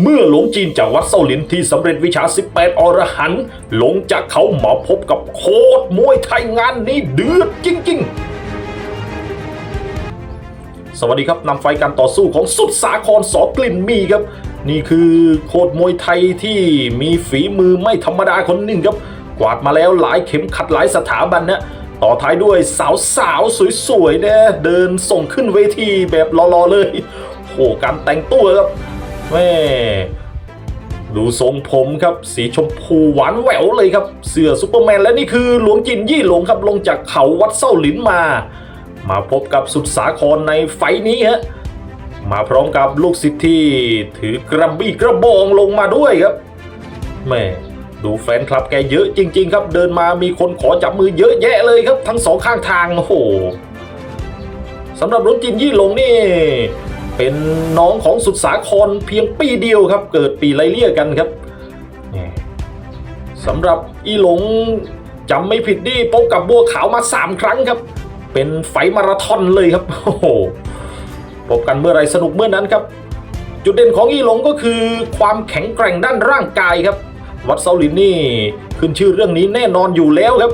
เมื่อหลวงจีนจากวัดเซาหลินที่สำเร็จวิชา 18 อรหันต์ลงจากเขามาพบกับโคตรมวยไทยงานนี้เดือดจริง ๆ สวัสดีครับนำไฟการต่อสู้ของสุดสาครสอกลิ่นมีครับ นี่คือโคตรมวยไทยที่มีฝีมือไม่ธรรมดาคนหนึ่งครับ กวาดมาแล้วหลายเข็มขัดหลายสถาบันนะต่อท้ายด้วยสาวสาวๆสวยๆนะเดินส่งขึ้นเวทีแบบรอๆเลยโหการแต่งตัวครับ แม่ดูทรงผมครับสีชมพูหวานแหววเลยครับ เสื้อซูเปอร์แมนและนี่คือหลวงจินยี่หลงครับลงจากเขาวัดเส้าหลินมา มาพบกับสุดสาครในไฟนี้ฮะมาพร้อมกับลูกศิษย์ที่ถือกระบี่กระบองลงมาด้วยครับแม่ดูแฟนคลับแกเยอะจริง ๆ ครับ เดินมามีคนขอจับมือเยอะแยะเลยครับ ทั้งสองข้างทางโอ้โหสำหรับรุ่นจินยี่หลงนี่ เป็นน้องของสุดสาครเพียงปีเดียวครับ เกิดปีไล่เลี่ยกันครับสำหรับอีหลงจำไม่ผิดนี่พบกับบัวขาวมาสามครั้งครับ เป็นไฟมาราธอนเลยครับโอ้โหพบกันเมื่อไรสนุกเมื่อนั้นครับ จุดเด่นของอีหลงก็คือความแข็งแกร่งด้านร่างกายครับ วัดเซาลินนี่ขึ้นชื่อเรื่องนี้แน่นอนอยู่แล้วครับ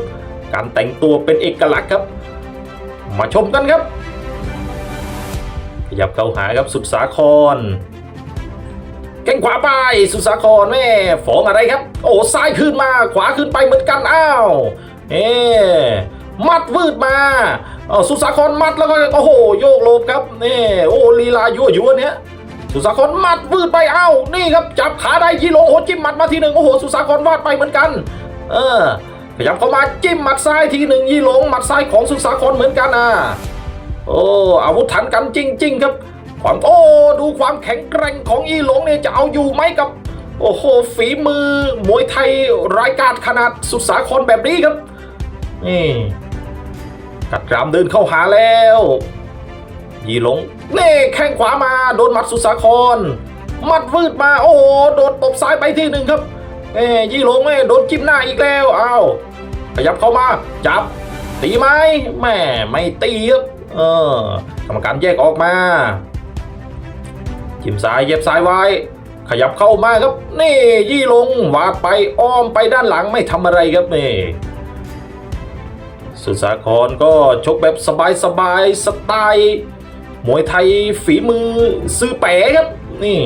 การแต่งตัวเป็นเอกลักษณ์ครับ มาชมกันครับ ยับเข้าหาครับสุดสาครแข้งขวาไปสุดสาครแม่ฝองอะไรครับ โอ้ซ้ายขึ้นมาขวาขึ้นไปเหมือนกันอ้าวเอ๊มัดวืดมาอสุสาครมัดแล้วก็โอ้โหโยกหลบครับนี่โอ้ลีลายั่วยั่วเนี้ยสุสาครมัดวืดไปเอ้านี่ครับจับขาได้ยีโลโอ้จิ้มหมัดมาทีหนึ่งโอ้โหสุสาครวาดไปเหมือนกัน เออขยับเข้ามาจิ้มหมัดซ้ายทีหนึ่งยีหลงหมัดซ้ายของสุสาครเหมือนกันอะ โอ้อาวุธทันกันจริง ๆ ครับ ความโอ้ดูความแข็งแกร่งของอีหลงเนี่ยจะเอาอยู่ไหมกับ โอ้โหฝีมือมวยไทยรายการขนาดสุดสาครแบบนี้ครับนี่กัดกรามเดินเข้าหาแล้วยีหลงเน่แข้งขวามาโดนหมัดสุสาครหมัดวืดมาโอ้โหโดนตบซ้ายไปทีหนึ่งครับเอ้ยี่หลงแม่โดนจิ้มหน้าอีกแล้วอ้าวขยับเข้ามา จับตีไหมแม่ไม่ตีครับ เออกรรมการแยกออกมาจิ้มซ้ายเย็บซ้ายไว้ ขยับเข้ามาครับ นี่ยี่ลงวาดไปอ้อมไปด้านหลังไม่ทำอะไรครับนี่สุสาครก็ชกแบบสบายๆสไตล์มวยไทยฝีมือซื้อแป๋ครับ นี่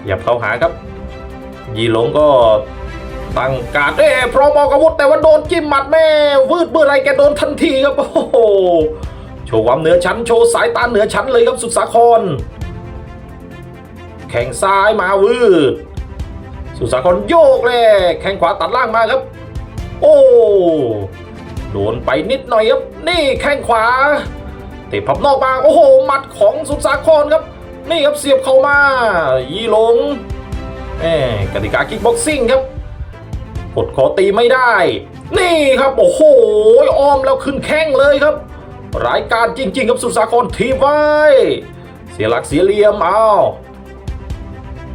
ขยับเข้าหาครับ ยีหลงก็ ตั้งการเอ้พร้อมออกอาวุธแต่ว่าโดนจิ้มหมัดแม่วืดเมื่อไรแกโดนทันทีครับโอ้โหโชว์ความเหนือชั้นโชว์สายตาเหนือชั้นเลยครับสุดสาคร แข่งซ้ายมาวืด สุดสาครโยกเลยแข้งขวาตัดล่างมาครับ โอ้โดนไปนิดหน่อยครับนี่แข้งขวาเตะพับนอกมาโอ้โหหมัดของสุดสาครครับ นี่ครับเสียบเข้ามา ยีหลงแหมกติกาคิกบ็อกซิ่งครับ กดคอตีไม่ได้ นี่ครับโอ้โหอ้อมแล้วขึ้นแข้งเลยครับ รายการจริง ๆ ครับสุสาครทีไว้ เสียหลักเสียเหลี่ยมเอา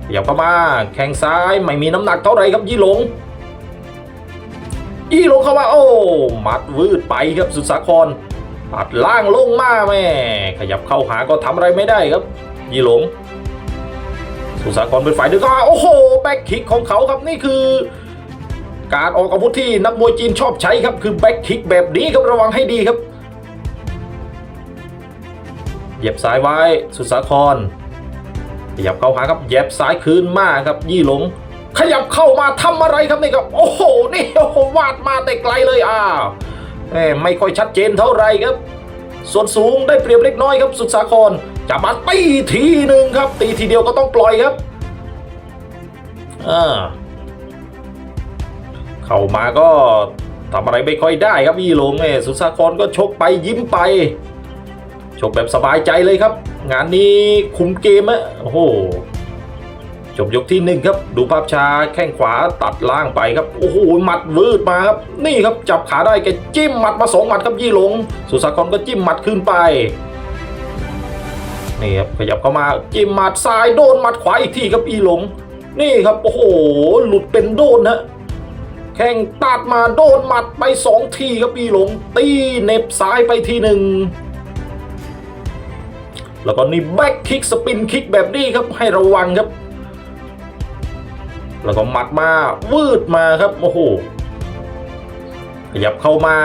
ขยับเข้ามาแข้งซ้ายไม่มีน้ำหนักเท่าไรครับยี่หลง ยี่หลงเข้ามาโอ้มัดวืดไปครับสุสาครปัดล่างลงมาแม่ขยับเข้าหาก็ทำอะไรไม่ได้ครับ ยี่หลงสุสาครเป็นฝ่ายดึงเข้ามาโอ้โหแบ็คคิกของเขาครับนี่คือ การออกอาวุธที่นักมวยจีนชอบใช้ครับ คือแบ็คคิกแบบนี้ครับระวังให้ดีครับ เหยียบซ้ายไว้สุดสาครขยับเข้าหาครับเหย็บซ้ายคืนมากครับ ยี่หลง ขยับเข้ามาทำอะไรครับนี่ครับ โอ้โหนี่โอ้โหวาดมาแต่ไกลเลยอ้าวแหม่ไม่ค่อยชัดเจนเท่าไหร่ครับ ส่วนสูงได้เปรียบเล็กน้อยครับ สุดสาครจะมาตีทีหนึ่งครับ ตีทีเดียวก็ต้องปล่อยครับอ่า เข้ามาก็ทำอะไรไม่ค่อยได้ครับยี่หลงเนี่ยสุสาครก็ชกไปยิ้มไป ชกแบบสบายใจเลยครับ งานนี้คุมเกมอะโอ้โหจบยกที่หนึ่งครับ ดูภาพช้าแข้งขวาตัดล่างไปครับโอ้โหหมัดวืดมาครับ นี่ครับจับขาได้แกจิ้มหมัดมาสองหมัดครับยี่หลง สุสาครก็จิ้มหมัดขึ้นไปนี่ครับขยับเข้ามาจิ้มหมัดซ้ายโดนหมัดขวาอีกทีครับอีหลง นี่ครับโอ้โหหลุดเป็นโดนฮะ แข้งตัดมาโดนหมัดไปสองทีครับอีหลง ตีเน็บซ้ายไปทีหนึ่งแล้วก็นี่แบ็คคิกสปินคิกแบบนี้ครับให้ระวังครับ แล้วก็หมัดมาวืดมาครับโอ้โหขยับเข้ามา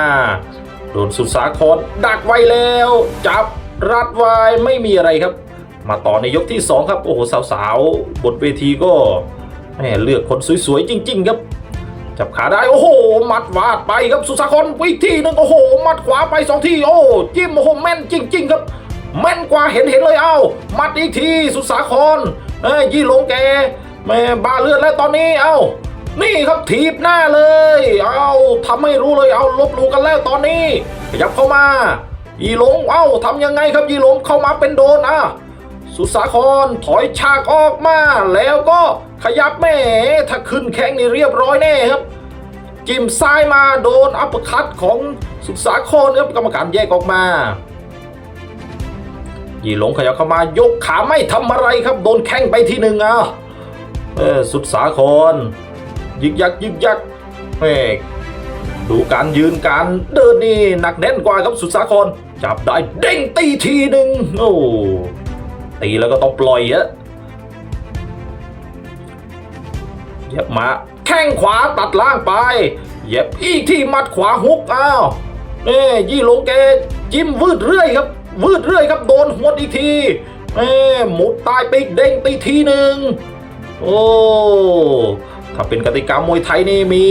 โดนสุดสาครดักไว้แล้ว จับรัดไว้ไม่มีอะไรครับ มาต่อในยกที่ 2 ครับ โอ้โห สาวๆ บนเวทีก็แหมเลือกคนสวยๆ จริง ๆ ครับ จับขาได้ โอ้โหมัดวาดไปครับสุสาครอีกทีนึงโอ้โหมัดขวาไปสองทีโอ้จิ้มโอ้โหแม่นจริง ๆ ครับ แม่นกว่าเห็นเห็นเลยเอามัดอีกทีสุสาครเอ้ยยี่หลงแกแม่บ้าเลือดแล้วตอนนี้เอานี่ครับถีบหน้าเลย เอาทำให้รู้เลยเอาลบลูกันแล้วตอนนี้ขยับเข้ามา ยีหลงเอ้าทำยังไงครับยีหลงเข้ามาเป็นโดนอะสุสาครถอยฉากออกมาแล้วก็ ขยับแม่ถ้าขึ้นแข้งนี่เรียบร้อยแน่ครับ จิ้มซ้ายมาโดนอัปเปอร์คัตของสุสาครครับกรรมการแยกออกมายีหลงขยับเข้ามายกขาไม่ทำอะไรครับ โดนแข้งไปทีหนึ่งอะเออสุดสาคร ยึกยักยึกยักเฮ้ดูการยืนการเดินนี่หนักแน่นกว่าครับสุดสาคร จับได้เด้งตีทีหนึ่งโอ้ตีแล้วก็ต้องปล่อยฮะ เย็บมาแข้งขวาตัดล่างไป เย็บอีกที่มัดขวาฮุกอ้าวเอ้ยี่หลงแกจิ้มวืดเรื่อยครับ วืดเรื่อยครับโดนหัวดอีกทีเอ้หมุดตายปีกเด้งตีทีหนึ่งโอ้ถ้าเป็นกติกามวยไทยนี่มี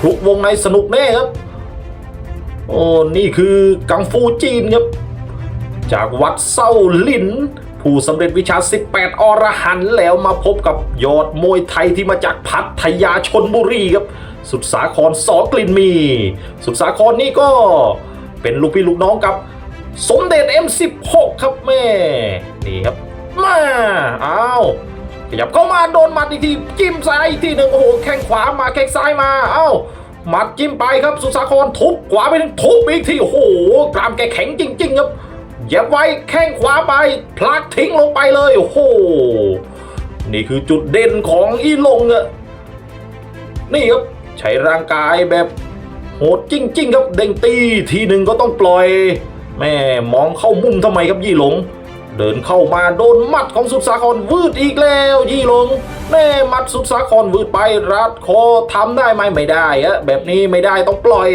คลุกวงในสนุกแน่ครับ โอ้นี่คือกังฟูจีนครับ จากวัดเซาหลิน ผู้สำเร็จวิชา 18 อรหันต์แล้วมาพบกับยอดมวยไทยที่มาจากพัทยาชนบุรีครับ สุดสาครสอกลิ่นมี สุดสาครนี่ก็เป็นลูกพี่ลูกน้องกับ สมเด็จ M16 ครับแม่ นี่ครับ มาอ้าวขยับเข้ามาโดนหมัดอีกทีจิ้มซ้ายอีกทีหนึ่งโอ้โหแข้งขวามาแข้งซ้ายมาเอ้าหมัดจิ้มไปครับสุสาครทุบขวาไปหนึ่งทุบอีกทีโอ้โหกรามแกแข็งจริง ๆ ครับ เย็บไว้แข้งขวาไป พลักทิ้งลงไปเลยโอ้โหนี่คือจุดเด่นของอีลงอะนี่ครับใช้ร่างกายแบบโหดจริง ๆ ครับเด้งตีทีหนึ่งก็ต้องปล่อย แม่มองเข้ามุมทำไมครับยี่หลง เดินเข้ามาโดนหมัดของสุดสาครวืดอีกแล้ว ยี่หลงแน่หมัดสุดสาครวืดไปรัดคอทำได้ไหมไม่ได้อะแบบนี้ไม่ได้ต้องปล่อย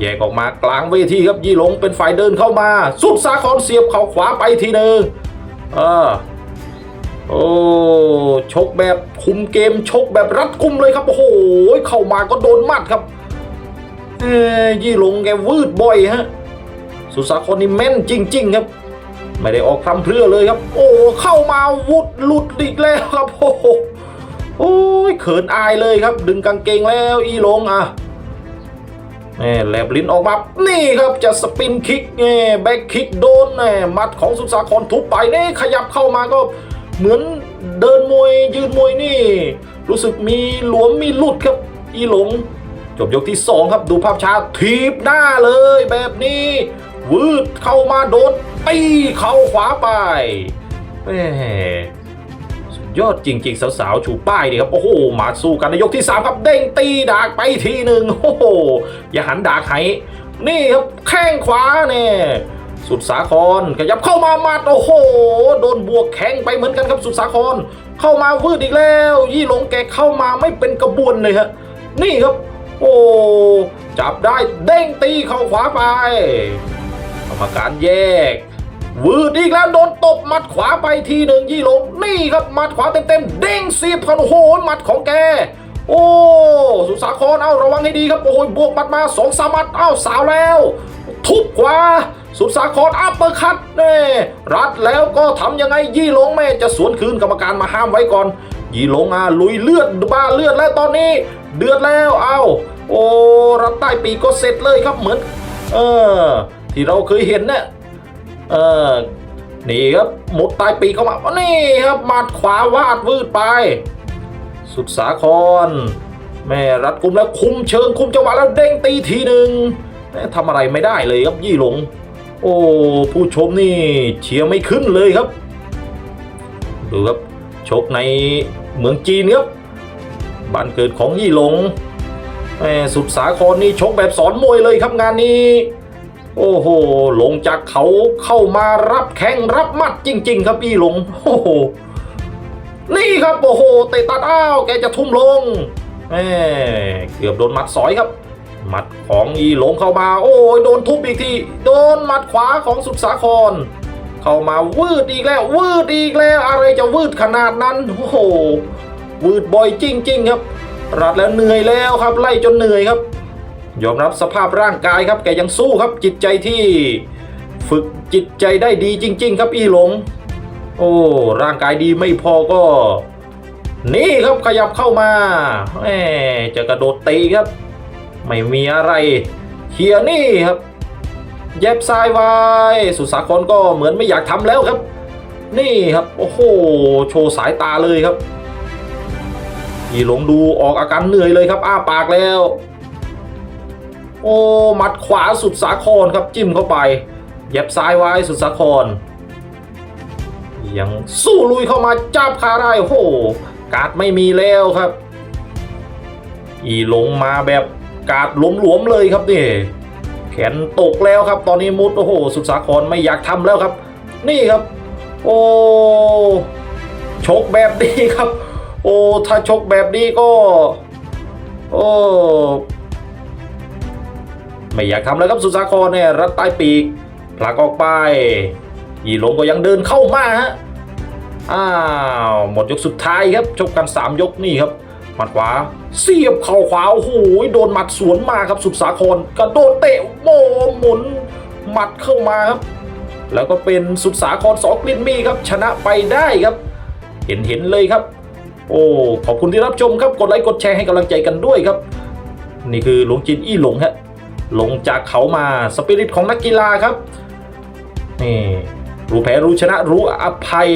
แยกออกมากลางเวทีครับยี่หลงเป็นฝ่ายเดินเข้ามา สุดสาครเสียบเข่าขวาไปทีหนึ่งเออโอ้ชกแบบคุมเกมชกแบบรัดกุมเลยครับโอ้โหเข้ามาก็โดนมัดครับเอ้ยยี่หลงแกวืดบ่อยฮะสุสาครนี่แม่นจริง ๆ ครับไม่ได้ออกพรำเพรื่อเลยครับ โอ้เข้ามาวุดหลุดอีกแล้วครับโอ้โหโอ้ยเขินอายเลยครับ ดึงกางเกงแล้ว อีหลงอะ แหม่แลบลิ้นออกมานี่ครับจะสปินคิกแง่แบ็คคิกโดนแหม่หมัดของสุสาครทุบไปนี่ขยับเข้ามาก็เหมือนเดินมวยยืนมวยนี่ รู้สึกมีหลวมมีหลุดครับ อีหลง จบยกที่ 2 ครับดูภาพช้าทีบหน้าเลยแบบนี้วืดเข้ามาโดนตีเข่าขวาไปแหม ยอดจริง ๆ สาวๆ ชูป้ายนี่ครับ โอ้โห มาสู้กันในยกที่ 3 ครับ เด้งตีดากไปทีหนึ่งโอ้โห อย่าหันดากให้นี่ครับแข้งขวาเนี่ยสุดสาครขยับเข้ามาหมัดโอ้โห โดนบวกแข้งไปเหมือนกันครับสุดสาคร เข้ามาวืดอีกแล้ว ยี่หลงแกเข้ามาไม่เป็นกระบวนเลยฮะนี่ครับ โอ้จับได้เด้งตีเข้าขวาไปกรรมการแยก วืดอีกแล้วโดนตบหมัดขวาไปทีหนึ่งยี่หลงนี่ครับหมัดขวาเต็มๆเด้งเสียบเขาโอ้โหหมัดของแก โอ้สุสาครเอาระวังให้ดีครับโอ้ยบวกหมัดมาสองสามหมัดเอ้าสาวแล้ว ทุบขวาสุสาครอัปเปอร์คัตเน่รัดแล้วก็ทำยังไงยี่หลงแม่จะสวนคืนกรรมการมาห้ามไว้ก่อน ยี่หลงอะลุยเลือดบ้าเลือดแล้วตอนนี้ เดือดแล้วเอ้าโอ้รัดใต้ปีกก็เสร็จเลยครับเหมือน เออที่เราเคยเห็นเนี่ย เออนี่ครับหมุดใต้ปีกเข้ามานี่ครับหมัดขวาวาดวืดไป สุดสาคร แม่รัดกุมแล้วคุมเชิงคุมจังหวะแล้วเด้งตีทีหนึ่งแม่ทำอะไรไม่ได้เลยครับยี่หลง โอ้ผู้ชมนี่เชียร์ไม่ขึ้นเลยครับ ดูครับชกในเมืองจีนครับบ้านเกิดของยี่หลงแม่สุดสาครนี่ชกแบบสอนมวยเลยครับงานนี้ โอ้โห ลงจากเขาเข้ามารับแข้งรับมัดจริง ๆ ครับอีหลง โอ้โห นี่ครับโอ้โหเตะตัดอ้าวแกจะทุ่มลงแหมเกือบโดนมัดสอยครับ หมัดของอีหลงเข้ามา โอ้ยโดนทุบอีกที โดนหมัดขวาของสุดสาคร เข้ามาวืดอีกแล้ว วืดอีกแล้วอะไรจะวืดขนาดนั้น โอ้โห วืดบ่อยจริง ๆ ครับรัดแล้วเหนื่อยแล้วครับ ไล่จนเหนื่อยครับ ยอมรับสภาพร่างกายครับแกยังสู้ครับจิตใจที่ฝึกจิตใจได้ดีจริง ๆ ครับอีหลง โอ้ร่างกายดีไม่พอก็ นี่ครับขยับเข้ามาแหมจะกระโดดตีครับ ไม่มีอะไรเฮียนี่ครับเย็บซ้ายไว้สุสาครก็เหมือนไม่อยากทำแล้วครับ นี่ครับโอ้โหโชว์สายตาเลยครับอีหลงดูออกอาการเหนื่อยเลยครับ อ้าปากแล้ว โอ้หมัดขวาสุดสาครครับจิ้มเข้าไปเย็บซ้ายไว้สุดสาคร ยังสู้ลุยเข้ามาจับคาได้โอ้โหการ์ดไม่มีแล้วครับ อีหลงมาแบบการ์ดหลวมๆเลยครับนี่แขนตกแล้วครับ ตอนนี้มุดโอ้โห สุดสาครไม่อยากทำแล้วครับ นี่ครับ โอ้ชกแบบนี้ครับ โอ้ถ้าชกแบบนี้ก็ โอ้ ไม่อยากทำแล้วครับสุสาครเนี่ยรัดใต้ปีกผลักออกไปอีหลงก็ยังเดินเข้ามาฮะอ้าวหมดยกสุดท้ายครับชกกัน 3 ยกนี่ครับหมัดขวาเสียบเข่าขวาโอ้โหโดนหมัดสวนมาครับสุดสาครกระโดดเตะโมหมุนหมัดเข้ามาครับ แล้วก็เป็นสุดสาครสอกลินมีครับ ชนะไปได้ครับ เห็นเห็นเลยครับ โอ้ขอบคุณที่รับชมครับกดไลค์กดแชร์ให้กำลังใจกันด้วยครับ นี่คือหลวงจินอี้หลงฮะ ลงจากเขามาสปิริตของนักกีฬาครับนี่รู้แพ้รู้ชนะรู้อภัย